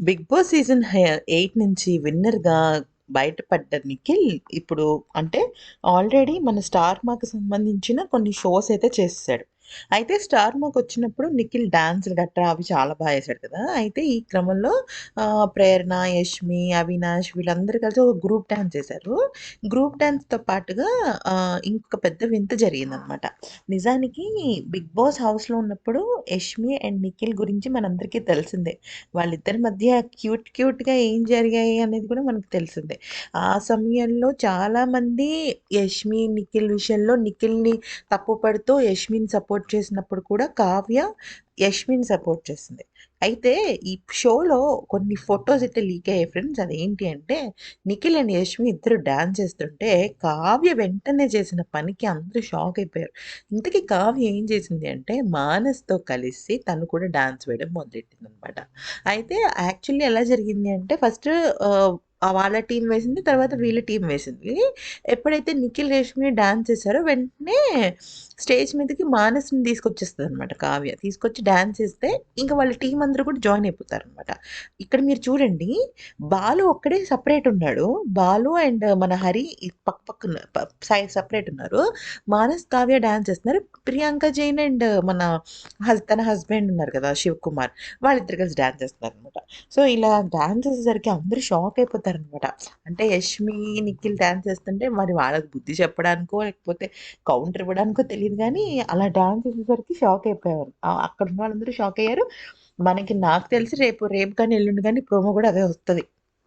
Big boss season eight నుంచి విన్నర్గా బయటపడ్డ నిఖిల్ ఇప్పుడు అంటే ఆల్రెడీ మన స్టార్ మాకు సంబంధించిన కొన్ని షోస్ అయితే చేసేసాడు. అయితే స్టార్ మాకు వచ్చినప్పుడు నిఖిల్ డాన్సులు గట్రా అవి చాలా బాగా వేశాడు కదా. అయితే ఈ క్రమంలో ప్రేరణ యష్మి అవినాష్ వీళ్ళందరూ కలిసి ఒక గ్రూప్ డాన్స్ చేశారు. గ్రూప్ డాన్స్తో పాటుగా ఇంకొక పెద్ద వింత జరిగిందనమాట నిజానికి బిగ్ బాస్ హౌస్లో ఉన్నప్పుడు యష్మి అండ్ నిఖిల్ గురించి మనందరికీ తెలిసిందే. వాళ్ళిద్దరి మధ్య క్యూట్ క్యూట్గా ఏం జరిగాయి అనేది కూడా మనకు తెలిసిందే. ఆ సమయంలో చాలామంది యష్మి నిఖిల్ విషయంలో నిఖిల్ని తప్పు పడుతూ యష్మిని సపోర్ట్ సపోర్ట్ చేసినప్పుడు కూడా కావ్య యష్మిని సపోర్ట్ చేసింది. అయితే ఈ షోలో కొన్ని ఫొటోస్ అయితే లీక్ అయ్యాయి ఫ్రెండ్స్ అదేంటి అంటే నిఖిల్ అండ్ యష్మి ఇద్దరు డాన్స్ చేస్తుంటే కావ్య వెంటనే చేసిన పనికి అందరూ షాక్ అయిపోయారు. ఇంతకీ కావ్య ఏం చేసింది అంటే మానస్తో కలిసి తను కూడా డ్యాన్స్ వేయడం మొదలెట్టింది అనమాట అయితే యాక్చువల్లీ ఎలా జరిగింది అంటే ఫస్ట్ వాళ్ళ టీం వేసింది తర్వాత వీళ్ళ టీం వేసింది. ఎప్పుడైతే నిఖిల్ రేష్మి డ్యాన్స్ చేశారో వెంటనే స్టేజ్ మీదకి మానస్ని తీసుకొచ్చేస్తుంది అనమాట కావ్య. తీసుకొచ్చి డ్యాన్స్ చేస్తే ఇంకా వాళ్ళ టీం అందరూ కూడా జాయిన్ అయిపోతారు అనమాట ఇక్కడ మీరు చూడండి బాలు ఒక్కడే సపరేట్ ఉన్నాడు. బాలు అండ్ మన హరి ఈ పక్క పక్కన సైడ్ సపరేట్ ఉన్నారు. మానస్ కావ్య డాన్స్ చేస్తున్నారు. ప్రియాంక జైన్ అండ్ మన హస్ తన హస్బెండ్ ఉన్నారు కదా శివకుమార్. వాళ్ళిద్దరు కలిసి డ్యాన్స్ చేస్తున్నారు అనమాట సో ఇలా డ్యాన్స్ చేసేసరికి అందరూ షాక్ అయిపోతారు. అనమాట అంటే యష్మి నిఖిల్ డాన్స్ చేస్తుంటే మరి వాళ్ళకి బుద్ధి చెప్పడానికో లేకపోతే కౌంటర్ ఇవ్వడానికో తెలియదు కానీ అలా డాన్స్ చేసేసరికి షాక్ అయిపోయారు అక్కడ ఉన్న వాళ్ళందరూ షాక్ అయ్యారు. మనకి నాకు తెలిసి రేపు రేపు కానీ ఎల్లుండి కానీ ప్రోమో కూడా అదే వస్తుంది.